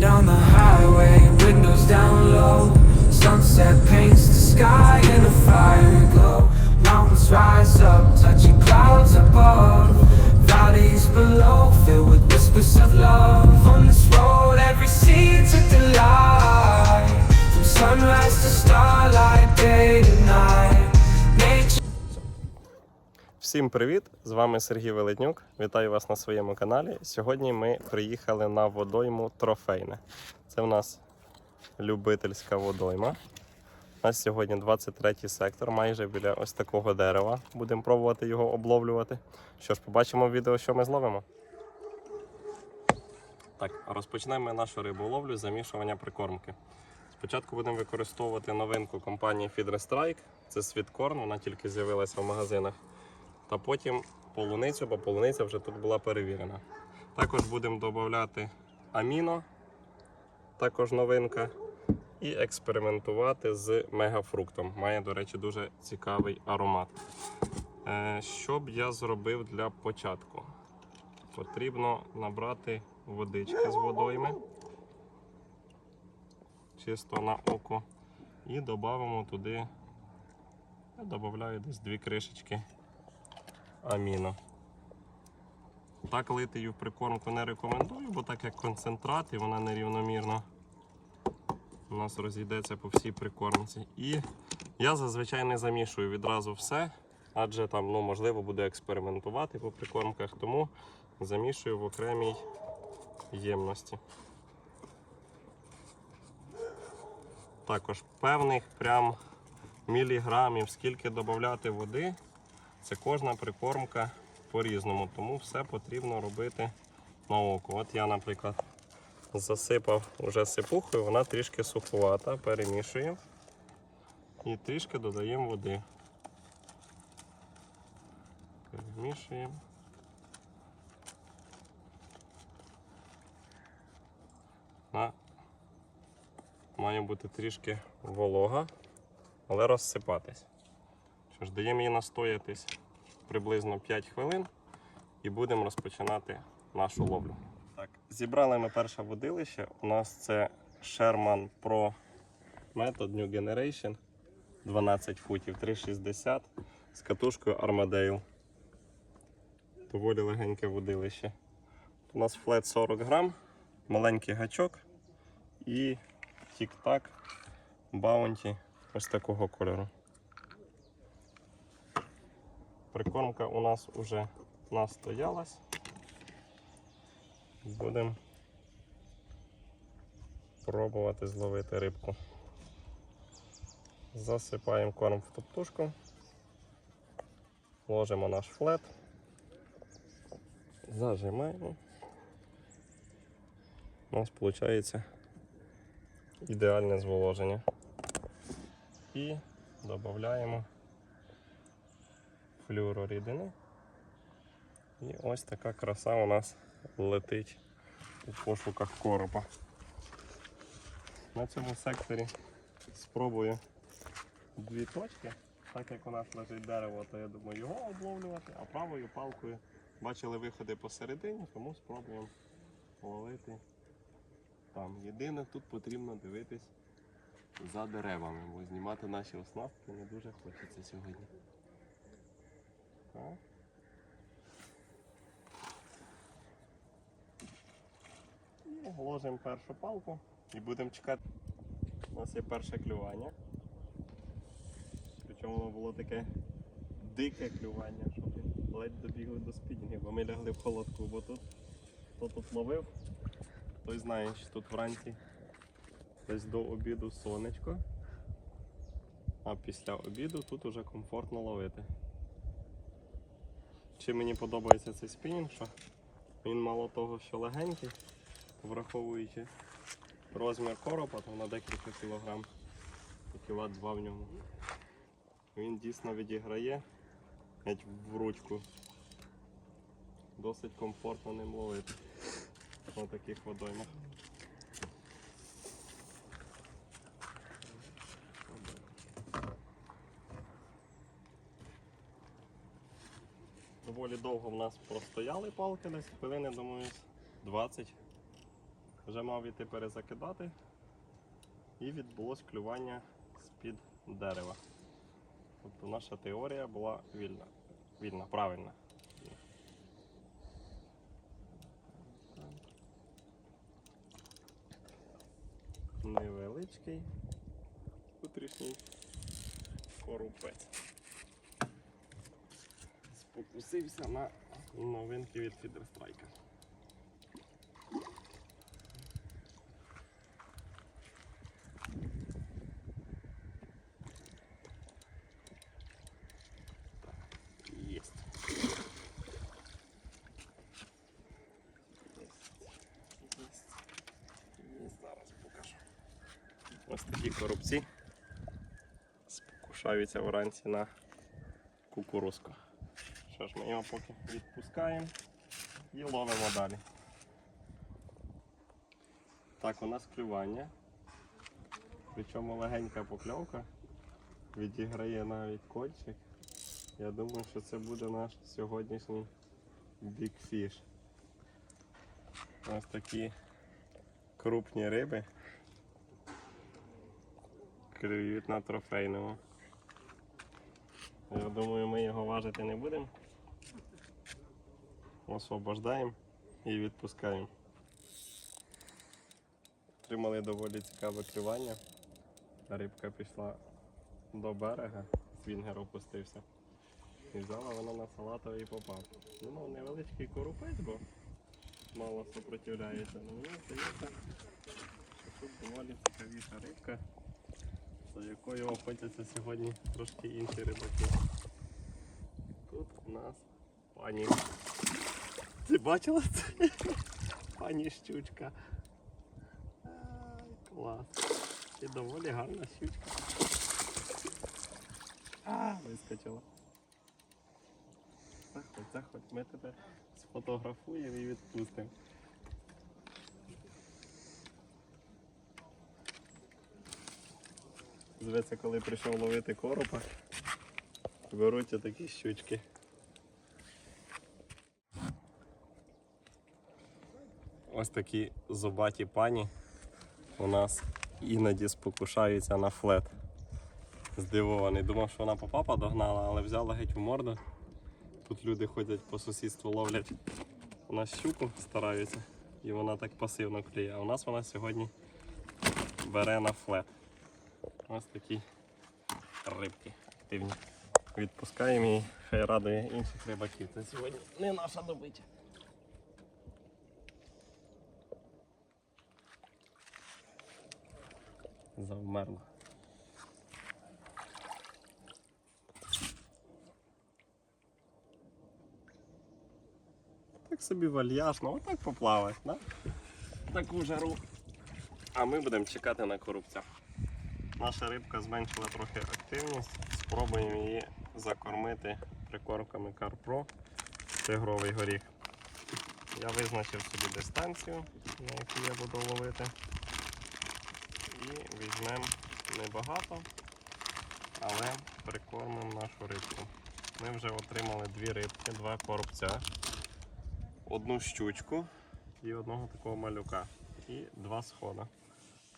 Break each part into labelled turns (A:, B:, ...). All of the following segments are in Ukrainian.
A: Down the
B: Всім привіт! З вами Сергій Велетнюк. Вітаю вас на своєму каналі. Сьогодні ми приїхали на водойму Трофейне. Це в нас любительська водойма. У нас сьогодні 23 сектор, майже біля ось такого дерева. Будемо пробувати його обловлювати. Що ж, побачимо в відео, що ми зловимо. Так, розпочнемо нашу риболовлю з замішування прикормки. Спочатку будемо використовувати новинку компанії Feeder Strike. Це світкорн, вона тільки з'явилася в магазинах. Та потім полуницю, бо полуниця вже тут була перевірена. Також будемо додати аміно, також новинка. І експериментувати з мегафруктом. Має, до речі, дуже цікавий аромат. Е, що б я зробив для початку? Потрібно набрати водички з водойми, чисто на око. І додамо туди, я додаю десь дві кришечки аміно. Так лити її в прикормку не рекомендую, бо так як концентрат і вона нерівномірно у нас розійдеться по всій прикормці. І я зазвичай не замішую відразу все, адже там ну, можливо буде експериментувати по прикормках, тому замішую в окремій ємності. Також певних прям міліграмів, скільки додати води, це кожна прикормка по-різному, тому все потрібно робити на око. От я, наприклад, засипав уже сипухою, вона трішки суховата, перемішуємо і трішки додаємо води. Перемішуємо. Вона має бути трішки волога, але розсипатись. Що ж, даємо її настоятись приблизно 5 хвилин і будемо розпочинати нашу ловлю. Так, зібрали ми перше водилище. У нас це Sherman Pro Method New Generation 12 футів 360 з катушкою Armadale. Доволі легеньке водилище. У нас флет 40 грам, маленький гачок і тік-так баунті ось такого кольору. Прикормка у нас вже настоялась. Будемо пробувати зловити рибку. Засипаємо корм в топтушку, ложимо наш флет, зажимаємо. У нас виходить ідеальне зволоження. І додаємо флюорорідини. І ось така краса у нас летить у пошуках коропа. На цьому секторі спробую дві точки. Так як у нас лежить дерево, то я думаю його обловлювати, а правою палкою бачили виходи посередині, тому спробуємо ловити там. Єдине, тут потрібно дивитись за деревами, бо знімати наші оснастки не дуже хочеться сьогодні. Так. І ложимо першу палку і будемо чекати. У нас є перше клювання. Причому воно було таке дике клювання, що ледь добігли до спіднінги, бо ми лягли в холодку, бо тут хто тут ловив, той знає, що тут вранці десь до обіду сонечко, а після обіду тут уже комфортно ловити. Чим мені подобається цей спінінг, що він мало того, що легенький, враховуючи розмір коропа, то на декілька кілограм, по кілат два в ньому. Він дійсно відіграє навіть в ручку. Досить комфортно ним ловити на таких водоймах. Доволі довго в нас простояли палки, десь хвилини, думаю, 20. Вже мав іти перезакидати, і відбулось клювання з-під дерева. Тобто наша теорія була вільна. Вільна, правильна. Невеличкий утрішній корупець. Спокусився на новинки від Фідерстрайка. Єсть. Зараз покажу. Ось такі коробці спокушаються вранці на кукурузку. Що ж, ми його поки відпускаємо і ловимо далі. Так, у нас клювання. Причому легенька покльовка. Відіграє навіть кольчик. Я думаю, що це буде наш сьогоднішній Big Fish. Ось такі крупні риби. Клюють на трофейному. Я думаю, ми його важити не будемо. Освобождаємо і відпускаємо. Отримали доволі цікаве клювання. Рибка пішла до берега, свінгер опустився. І взяла вона на салатовий попав. Ну, невеличкий коропець, бо мало супротивляється. Ну, мені здається, що тут доволі цікавіша рибка, за якою охотяться сьогодні трошки інші рибаки. Тут у нас пані. Ти бачила це? Пані щучка. Клас. І доволі гарна щучка. А, вискочила. Заходь, заходь, ми тебе сфотографуємо і відпустимо. Зветься, коли прийшов ловити коропа, беруть отакі щучки. Ось такі зубаті пані у нас іноді спокушаються на флет. Здивований. Думав, що вона попапа догнала, але взяла геть в морду. Тут люди ходять по сусідству, ловлять у нас щуку, стараються, і вона так пасивно клює. А у нас вона сьогодні бере на флет. Ось такі рибки активні. Відпускаємо і хай радує інших рибаків. Це сьогодні не наша добича. Завмерла. Так собі вальяжно, отак поплавать, да? Таку жару. А ми будемо чекати на корупця. Наша рибка зменшила трохи активність. Спробуємо її закормити прикормками Карпро тигровий горіх. Я визначив собі дистанцію, на яку я буду ловити. І візьмемо небагато, але прикормимо нашу рибку. Ми вже отримали дві рибки, два коробця, одну щучку і одного такого малюка. І два схода.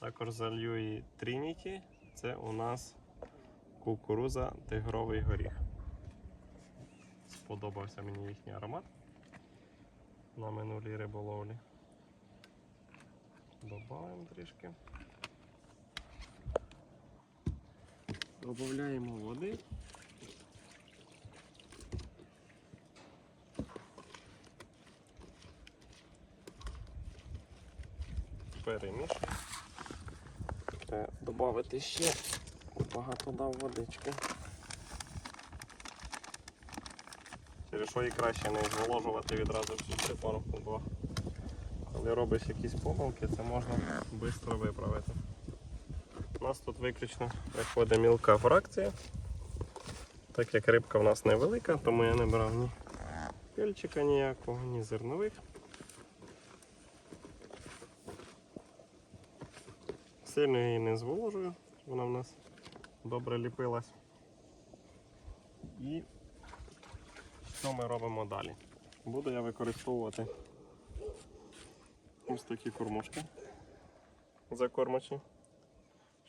B: Також залью і Трініті. Це у нас кукуруза тигровий горіх. Сподобався мені їхній аромат на минулій риболовлі. Добавимо трішки. Додаємо води. Перемішуємо. Треба додати ще багато дав водички. Через що і краще не зволожувати відразу всю припарку, бо коли робиш якісь помилки, це можна швидко виправити. У нас тут виключно виходить мілка фракція. Так як рибка в нас невелика, тому я не брав ні пельчика ніякого, ні зернових. Сильно її не зволожую, вона в нас добре ліпилась. І що ми робимо далі? Буду я використовувати ось такі кормушки. закормочі,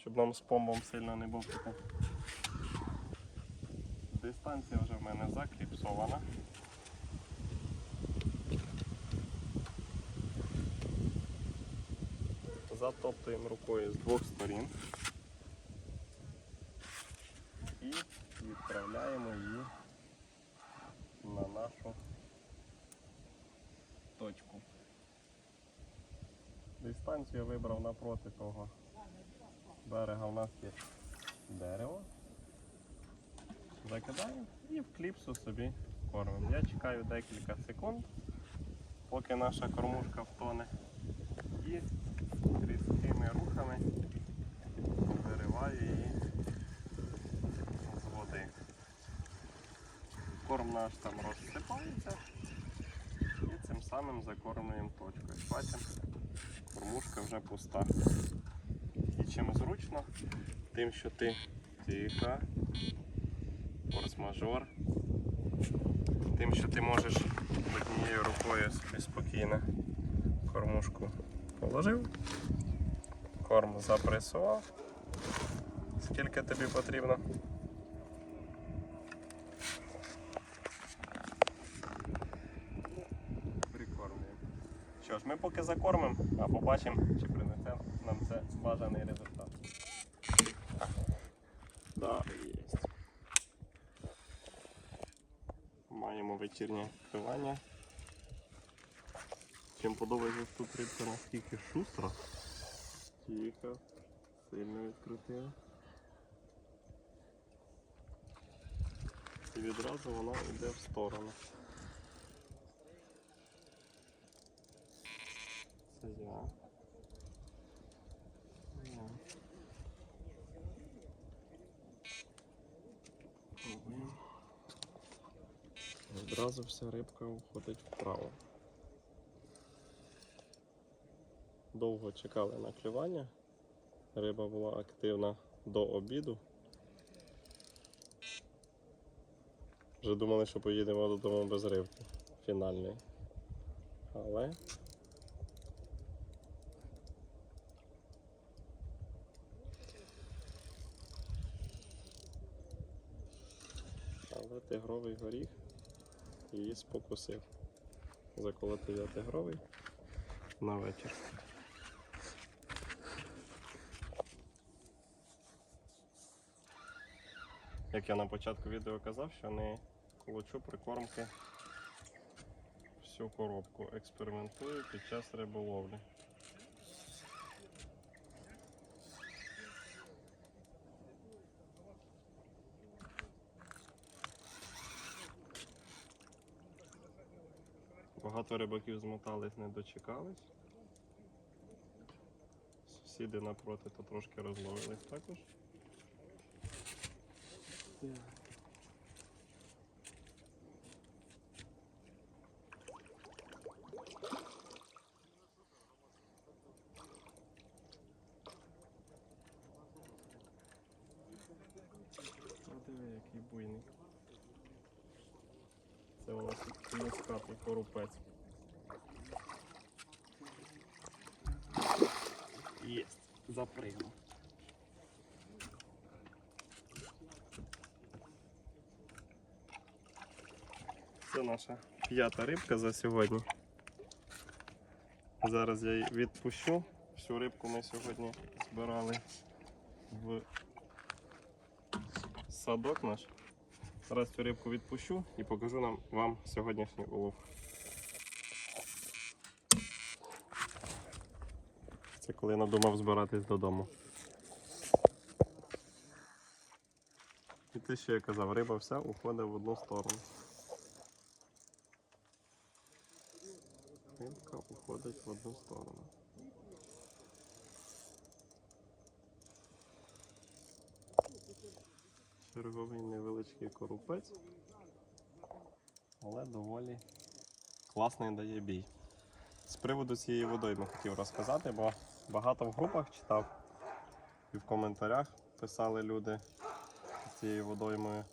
B: щоб нам з помбом сильно не був такий. Дистанція вже в мене закліпсована. Затоптуємо рукою з двох сторін і відправляємо її на нашу точку. Дистанцію вибрав напроти того берега у нас є дерево. Закидаємо і в кліпсу собі кормимо. Я чекаю декілька секунд, поки наша кормушка втоне. І різкими рухами вириваю її з води. Корм наш там розсипається і цим самим закормлюємо точку. Як Бачимо, кормушка вже пуста. Чим зручно, тим, що ти тихо, форс-мажор, тим, що ти можеш однією рукою спокійно кормушку положив, корм запресував, скільки тобі потрібно. Прикормлюємо. Що ж, ми поки закормимо, а побачимо, чи бажаний результат. Так, є. Маємо вечірнє впивання. Чим подобається тут рибка наскільки шустра. Тихо, сильно відкрутила. І відразу вона йде в сторону. Це. Я. Одразу вся рибка уходить вправо. Довго чекали на клювання. Риба була активна до обіду. Вже думали, що поїдемо додому без рибки фінальної. Але Але тигровий горіх її спокусив. Заколотив я на вечір. Як я на початку відео казав, що не колочу прикормки всю коробку. Експериментую під час риболовлі. Багато рибаків змотались, не дочекались. Сусіди напроти то трошки розловились також. Це у нас мускатний коропець. Єсть, запригнув. Це наша п'ята рибка за сьогодні. Зараз я її відпущу. Всю рибку ми сьогодні збирали в садок наш. Зараз цю рибку відпущу і покажу нам вам сьогоднішній улов. Це коли надумав збиратись додому. І те, що я казав, риба вся уходить в одну сторону. Рибка уходить в одну сторону. Черговий невеличкий корупець, але доволі класний дає бій. З приводу цієї водойми хотів розказати, бо багато в групах читав і в коментарях писали люди з цією водоймою,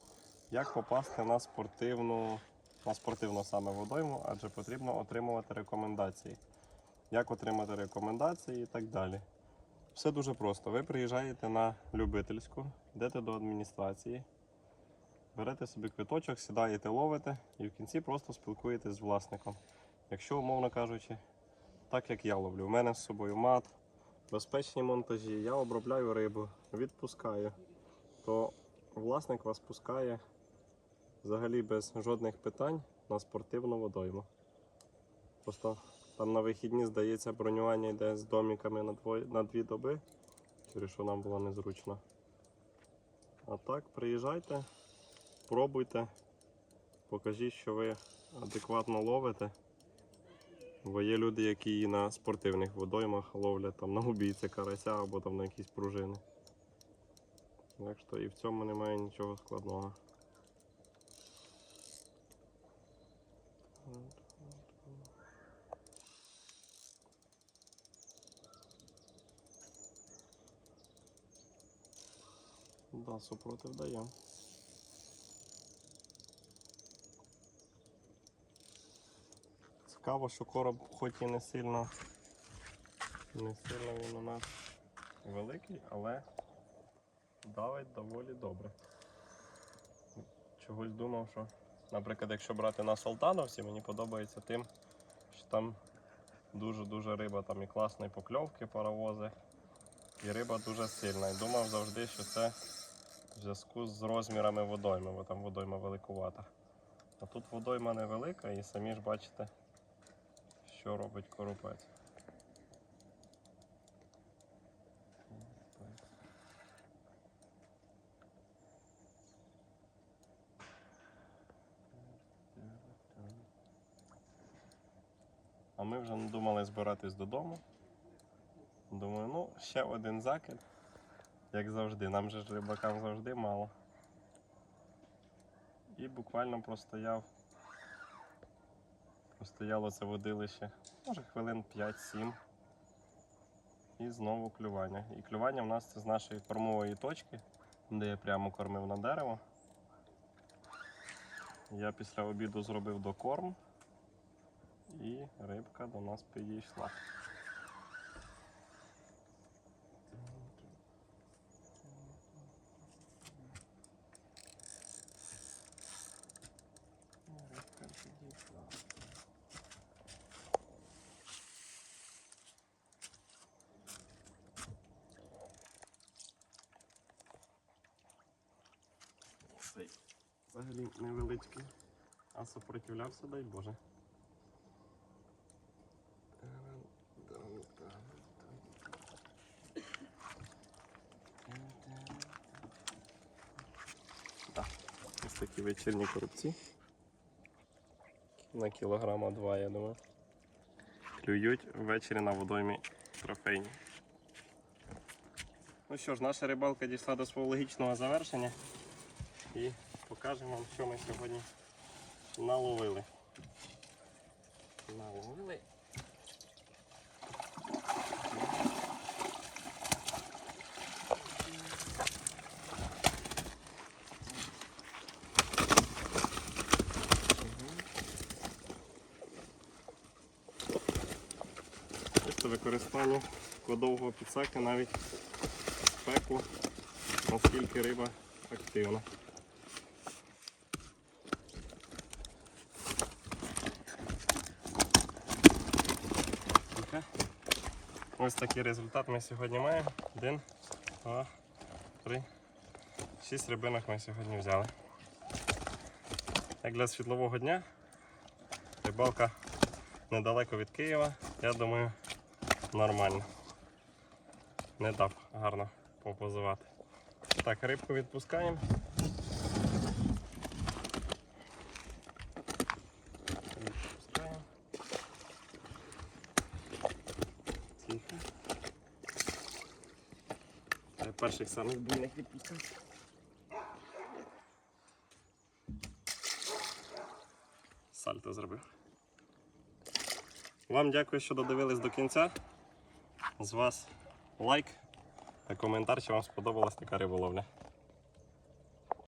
B: як попасти на спортивну, на спортивну саме водойму, адже потрібно отримувати рекомендації. Як отримати рекомендації і так далі. Все дуже просто. Ви приїжджаєте на любительську, йдете до адміністрації, берете собі квиточок, сідаєте, ловите і в кінці просто спілкуєтесь з власником. Якщо, умовно кажучи, так як я ловлю, у мене з собою мат, безпечні монтажі, я обробляю рибу, відпускаю, то власник вас пускає взагалі без жодних питань на спортивну водойму. Просто там на вихідні, здається, бронювання йде з доміками на, двоє, на дві доби, через що нам було незручно. А так, приїжджайте, пробуйте, покажіть, що ви адекватно ловите. Бо є люди, які на спортивних водоймах ловлять там на убійця карася або там на якісь пружини. Так що і в цьому немає нічого складного. Да, супротив дає. Цікаво, що короб хоч і не сильно, не сильно він у нас великий, але давить доволі добре. Чогось думав, що, наприклад, якщо брати на Солтановці, мені подобається тим, що там дуже-дуже риба, там і класні покльовки, паровози, і риба дуже сильна. І думав завжди, що це в зв'язку з розмірами водойми, бо там водойма великувата. А тут водойма невелика і самі ж бачите, що робить коропець. А ми вже не думали збиратись додому. Думаю, ну, ще один закид, як завжди. Нам же ж рибакам завжди мало. І буквально простояв. Простояло це водилище, може хвилин 5-7. І знову клювання. І клювання в нас це з нашої кормової точки, де я прямо кормив на дерево. Я після обіду зробив докорм і рибка до нас підійшла. Рибка підійшла. Цей взагалі невеличкий, а сопротивлявся, дай Боже. Так, ось такі вечірні коробці. На кілограма два, я думаю. Клюють ввечері на водоймі трофейні. Ну що ж, наша рибалка дійшла до свого логічного завершення. І покажемо вам, що ми сьогодні наловили. Наловили. Використання кодового підсака навіть в спеку, наскільки риба активна. Ось такий результат ми сьогодні маємо. Один, два, три, шість рибинок ми сьогодні взяли. Як для світлового дня, рибалка недалеко від Києва, я думаю, нормально. Не дав гарно попозувати. Так, рибку відпускаємо. Відпускаємо. Тихо. Перших самих буйних відпускати. Сальто зробив. Вам дякую, що додивились до кінця. З вас лайк та коментар, чи вам сподобалась така риболовля.